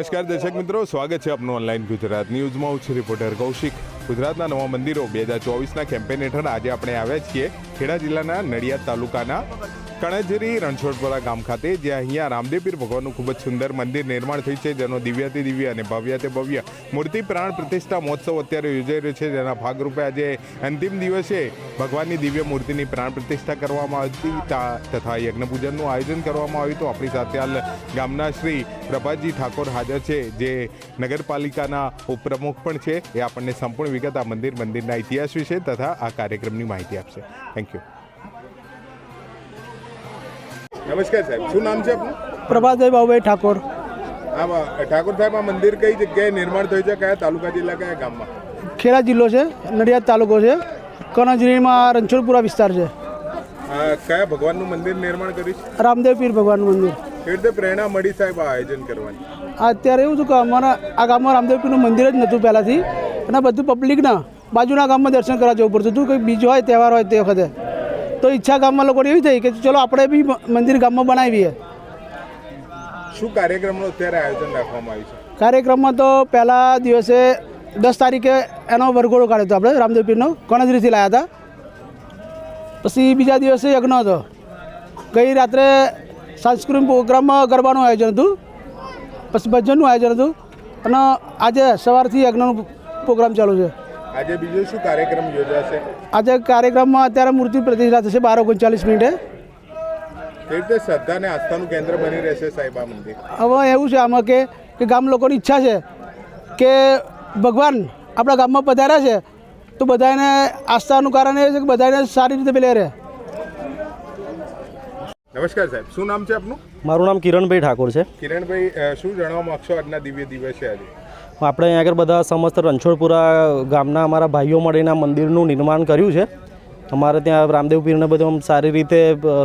નમસ્કાર દર્શક મિત્રો, સ્વાગત છે આપનું ઓનલાઈન ગુજરાત ન્યૂઝમાં. હું છું રિપોર્ટર કૌશિક. ગુજરાતના નવા મંદિરો બે હજાર ચોવીસના કેમ્પેન હેઠળ આજે આપણે આવ્યા છીએ. ખેડા જિલ્લાના નડિયાદ તાલુકાના કણજરી રણછોડપુરા ગામ ખાતે, જ્યાં અહીંયા રામદેવપીર ભગવાનનું ખૂબ જ સુંદર મંદિર નિર્માણ થયું છે, જેનો દિવ્યાતિ દિવ્ય અને ભવ્યાતિ ભવ્ય મૂર્તિ પ્રાણ પ્રતિષ્ઠા મહોત્સવ અત્યારે યોજાઈ રહ્યો છે, જેના ભાગરૂપે આજે અંતિમ દિવસે ભગવાનની દિવ્ય મૂર્તિની પ્રાણ પ્રતિષ્ઠા કરવામાં આવી તા- તથા યજ્ઞપૂજનનું આયોજન કરવામાં આવ્યું હતું. આપણી સાથે હાલ ગામના શ્રી પ્રભાતજી ઠાકોર હાજર છે, જે નગરપાલિકાના ઉપપ્રમુખ પણ છે. એ આપણને સંપૂર્ણ વિગત આ મંદિર મંદિરના ઇતિહાસ વિશે તથા આ કાર્યક્રમની માહિતી આપશે. થેન્ક યુ નમસ્કાર સાહેબ શું નામ છે આપનું? પ્રભાતભાઈ બાબુભાઈ ઠાકોર. હા ઠાકોર સાહેબ આ મંદિર કઈ જગ્યાએ નિર્માણ થયું છે? કયા તાલુકા જિલ્લા કયા ગામમાં? ખેડા જિલ્લો છે નડિયાદ તાલુકો છે કણજરીમાં રણછોડપુરા વિસ્તાર છે. કયા ભગવાનનું મંદિર નિર્માણ કર્યું છે? રામદેવ પીર ભગવાનનું મંદિર. કેવી રીતે પ્રેરણા મળી સાહેબ આ આયોજન કરવાની? અત્યારે એવું હતું કે અમારા આ ગામમાં રામદેવ પીરનું મંદિર જ નહોતું પહેલાંથી. અને બધું પબ્લિકના બાજુના ગામમાં દર્શન કરવા જવું પડતું હતું. કોઈ બીજો હોય તહેવાર હોય તે વખતે. તો ઈચ્છા ગામમાં લોકોની એવી થઈ કે ચલો આપણે બી મંદિર ગામમાં બનાવીએ. શું કાર્યક્રમનું અત્યારે આયોજન રાખવામાં આવ્યું છે? કાર્યક્રમમાં તો પહેલા દિવસે દસ તારીખે એનો વરઘોડો કાઢ્યો હતો આપણે રામદેવ પીરનો કણજરીથી લાવ્યા હતા. પછી બીજા દિવસે યજ્ઞ હતો. ગઈ રાત્રે સાંસ્કૃતિક પ્રોગ્રામમાં ગરબાનું આયોજન હતું. પછી ભજનનું આયોજન હતું. અને આજે સવારથી યજ્ઞનું પ્રોગ્રામ ચાલુ છે. આજે બીજો શું કાર્યક્રમ યોજાશે? આજે કાર્યક્રમમાં અત્યારે મૂર્તિ પ્રતિષ્ઠા થશે બાર ઓગણચાલીસ મિનિટે. કેવી રીતે શ્રદ્ધા અને આસ્થાનું કેન્દ્ર બની રહેશે સાહેબ મંદિર. હવે એવું છે આમાં કે કે ગામ લોકોની ઈચ્છા છે કે ભગવાન આપણા ગામમાં પધાર્યા છે તો બધાને આસ્થાનું કારણ એ છે કે બધાને સારી રીતે પેલે રહે. નમસ્કાર સાહેબ શું નામ છે આપનું? મારું નામ કિરણભાઈ ઠાકોર છે. કિરણભાઈ શું જણાવવા માગશો આજના દિવ્ય દિવસે આજે? આપણે અહીંયા આગળ બધા સમસ્ત રણછોડપુરા ગામના અમારા ભાઈઓ મળીને આ મંદિરનું નિર્માણ કર્યું છે. અમારે ત્યાં રામદેવ પીરને બધું આમ સારી રીતે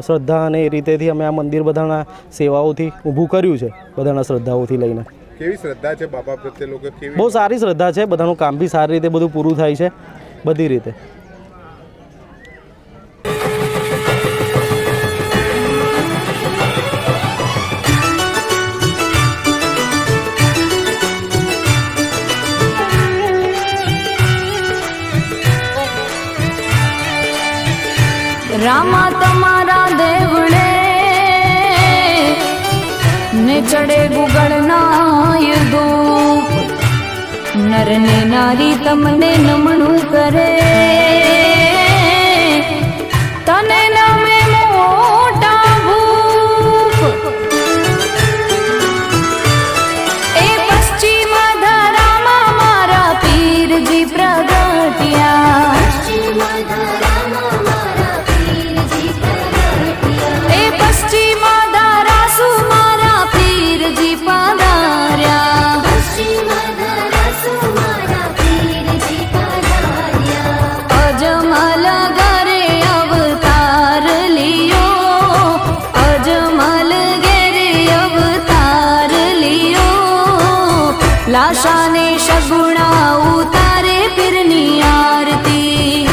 શ્રદ્ધા અને એ રીતેથી અમે આ મંદિર બધાના સેવાઓથી ઊભું કર્યું છે બધાના શ્રદ્ધાઓથી લઈને. કેવી શ્રદ્ધા છે બાબા પ્રત્યે લોકો? બહુ સારી શ્રદ્ધા છે બધાનું કામ બી સારી રીતે બધું પૂરું થાય છે બધી રીતે. રામા તમારા દેવળે ને ચડે ગુગળના યુદૂપ નર ને નારી તમને નમણું કરે. તને નમે મોટા ભૂપ. એ પશ્ચિમ ધરામાં મારા પીરજી પ્રગટ્યા. લિયો લાશાને સગુણા ઉતારે પીરની આરતી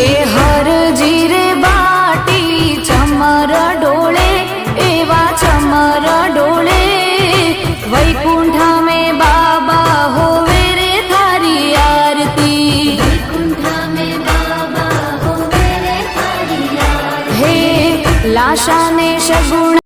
એ હર જીરે બાટી ચમર ડોળે એવા ચમર ડોળે વૈકુંઠા મે બાબા હોવે રે થારી આરતી હે લાશાને સગુણ